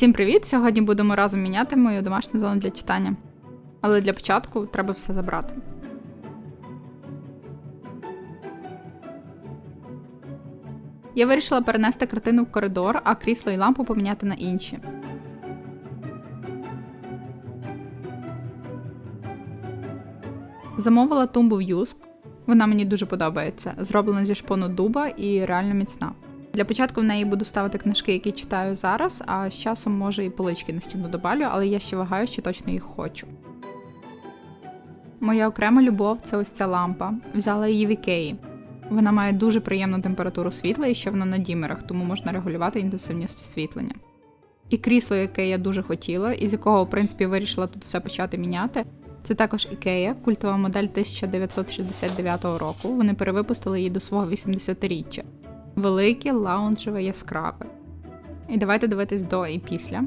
Всім привіт! Сьогодні будемо разом міняти мою домашню зону для читання. Але для початку треба все забрати. Я вирішила перенести картину в коридор, а крісло і лампу поміняти на інші. Замовила тумбу в Юск. Вона мені дуже подобається. Зроблена зі шпону дуба і реально міцна. Для початку в неї буду ставити книжки, які читаю зараз, а з часом може і полички на стіну добавлю, але я ще вагаю, що точно їх хочу. Моя окрема любов це ось ця лампа. Взяла її в ікеї. Вона має дуже приємну температуру світла і ще вона на дімерах, тому можна регулювати інтенсивність освітлення. І крісло, яке я дуже хотіла, і з якого, в принципі, вирішила тут все почати міняти. Це також Ікея, культова модель 1969 року. Вони перевипустили її до свого 80-річчя. Велике, лаунжеве, яскраве. І давайте дивитись до і після.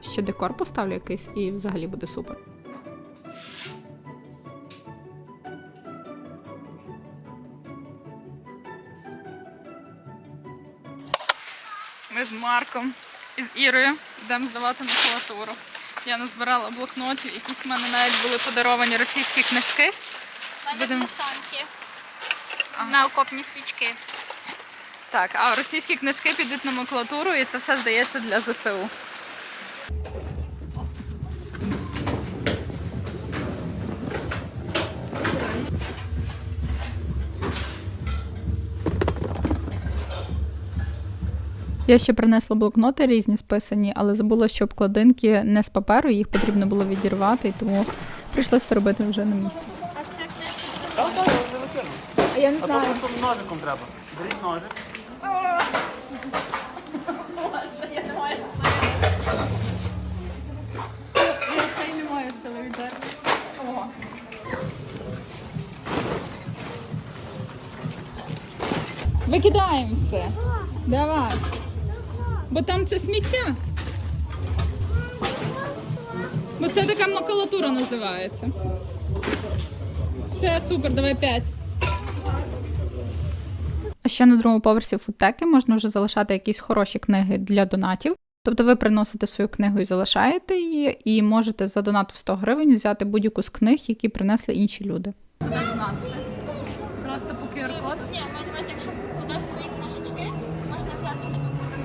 Ще декор поставлю якийсь і взагалі буде супер. Ми з Марком і з Ірою йдемо здавати макулатуру. Я назбирала блокнотів, якісь в мене навіть були подаровані російські книжки. У мене бляшанки Ага. На окопні свічки. Так, а російські книжки підуть на макулатуру, і це все здається для ЗСУ. Я ще принесла блокноти різні списані, але забула, що обкладинки не з паперу, їх потрібно було відірвати, і тому прийшлося це робити вже на місці. А це А я не А то просто ножиком треба. Беріть ножик. Цей не має сили віддерти. О. Викидаємо все. Давай. Бо там це сміття. Бо це така макулатура називається. Все, супер, давай п'ять. Ще на другому поверсі фудтеки можна вже залишати якісь хороші книги для донатів. Тобто ви приносите свою книгу і залишаєте її, і можете за донат в 100 гривень взяти будь-яку з книг, які принесли інші люди. Просто по QR-коду? Ні, маю на увазі, якщо покладеш свої книжечки, можна взяти свободу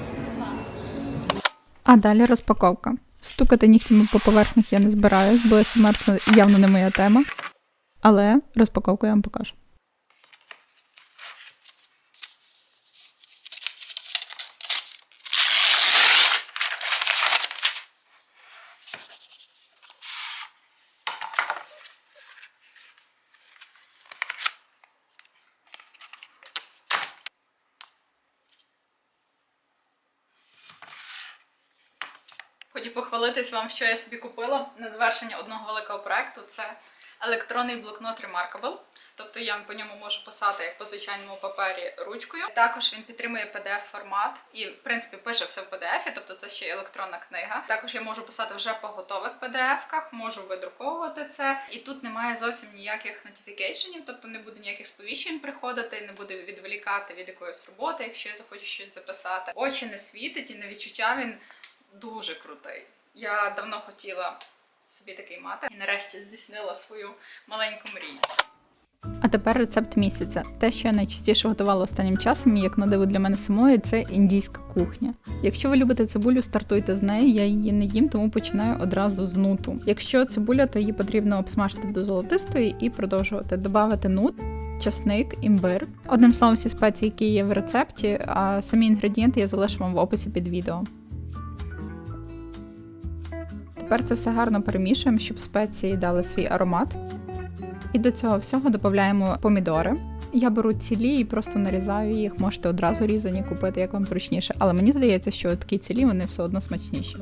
і А далі розпаковка. Стукати нігтями по поверхнях я не збираюсь, бо СМР це явно не моя тема. Але розпаковку я вам покажу. Хочу похвалитись вам, що я собі купила на завершення одного великого проекту. Це електронний блокнот Remarkable. Тобто я по ньому можу писати як по звичайному папері ручкою. Також він підтримує pdf формат і, в принципі, пише все в PDF, тобто це ще електронна книга. Також я можу писати вже по готових PDF-ках, можу видруковувати це. І тут немає зовсім ніяких нотіфікейшенів, тобто не буде ніяких сповіщень приходити, не буде відволікати від якоїсь роботи, якщо я захочу щось записати. Очі не світить і на відчуття він дуже крутий. Я давно хотіла собі такий мати і нарешті здійснила свою маленьку мрію. А тепер рецепт місяця. Те, що я найчастіше готувала останнім часом, і як на диво для мене самої, це індійська кухня. Якщо ви любите цибулю, стартуйте з неї. Я її не їм, тому починаю одразу з нуту. Якщо цибуля, то її потрібно обсмажити до золотистої і продовжувати додати нут. Часник, імбир. Одним словом, всі спеції, які є в рецепті, а самі інгредієнти я залишу вам в описі під відео. Тепер це все гарно перемішуємо, щоб спеції дали свій аромат. І до цього всього додаємо помідори. Я беру цілі і просто нарізаю їх. Можете одразу різані купити, як вам зручніше. Але мені здається, що такі цілі вони все одно смачніші.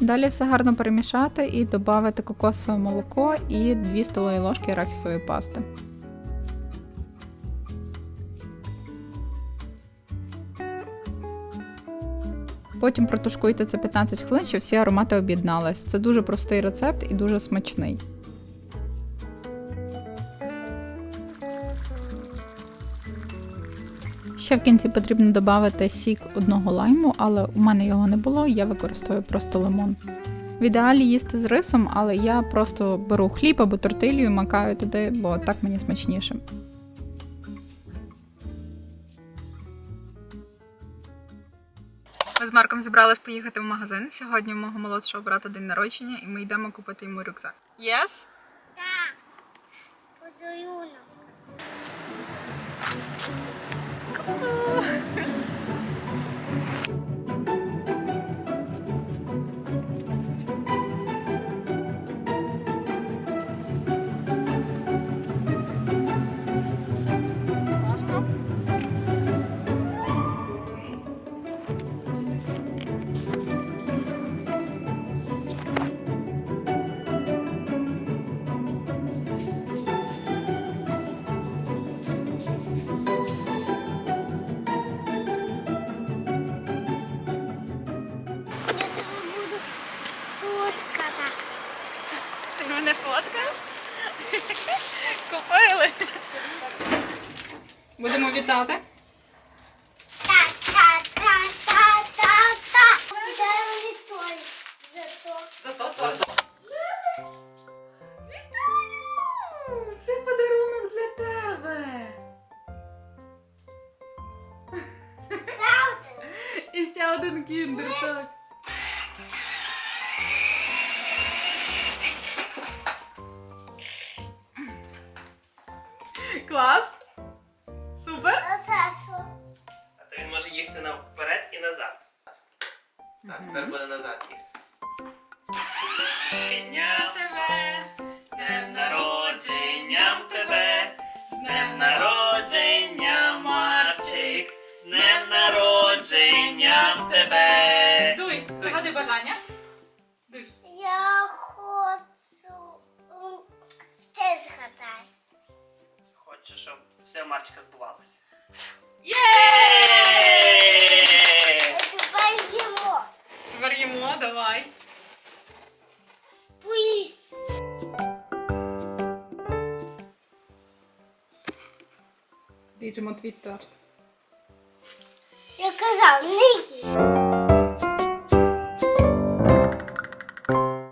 Далі все гарно перемішати і додати кокосове молоко і 2 столові ложки арахісової пасти. Потім протушкуйте це 15 хвилин, щоб всі аромати об'єднались. Це дуже простий рецепт і дуже смачний. Ще в кінці потрібно додати сік одного лайму, але у мене його не було, я використовую просто лимон. В ідеалі їсти з рисом, але я просто беру хліб або тортилью і макаю туди, бо так мені смачніше. Ми з Марком зібрались поїхати в магазин. Сьогодні у мого молодшого брата день народження, і ми йдемо купити йому рюкзак. Yes? Так. Подарунок. Купили. Будемо вітати. Зато Це подарунок для тебе. І ще один кіндер, так. Клас. Супер. А Сашу? А це він може їхати на вперед і назад. Так, тепер буде назад їхати. Дня тебе, з днем Народженням тебе, з днем народження, Марчик, з днем народженням тебе. Дуй, загади бажання. Марчика збувалося. Є! Тепер їмо. Тепер їмо, давай. Поїсть. Ріжемо твій торт. Я казав, не їсть.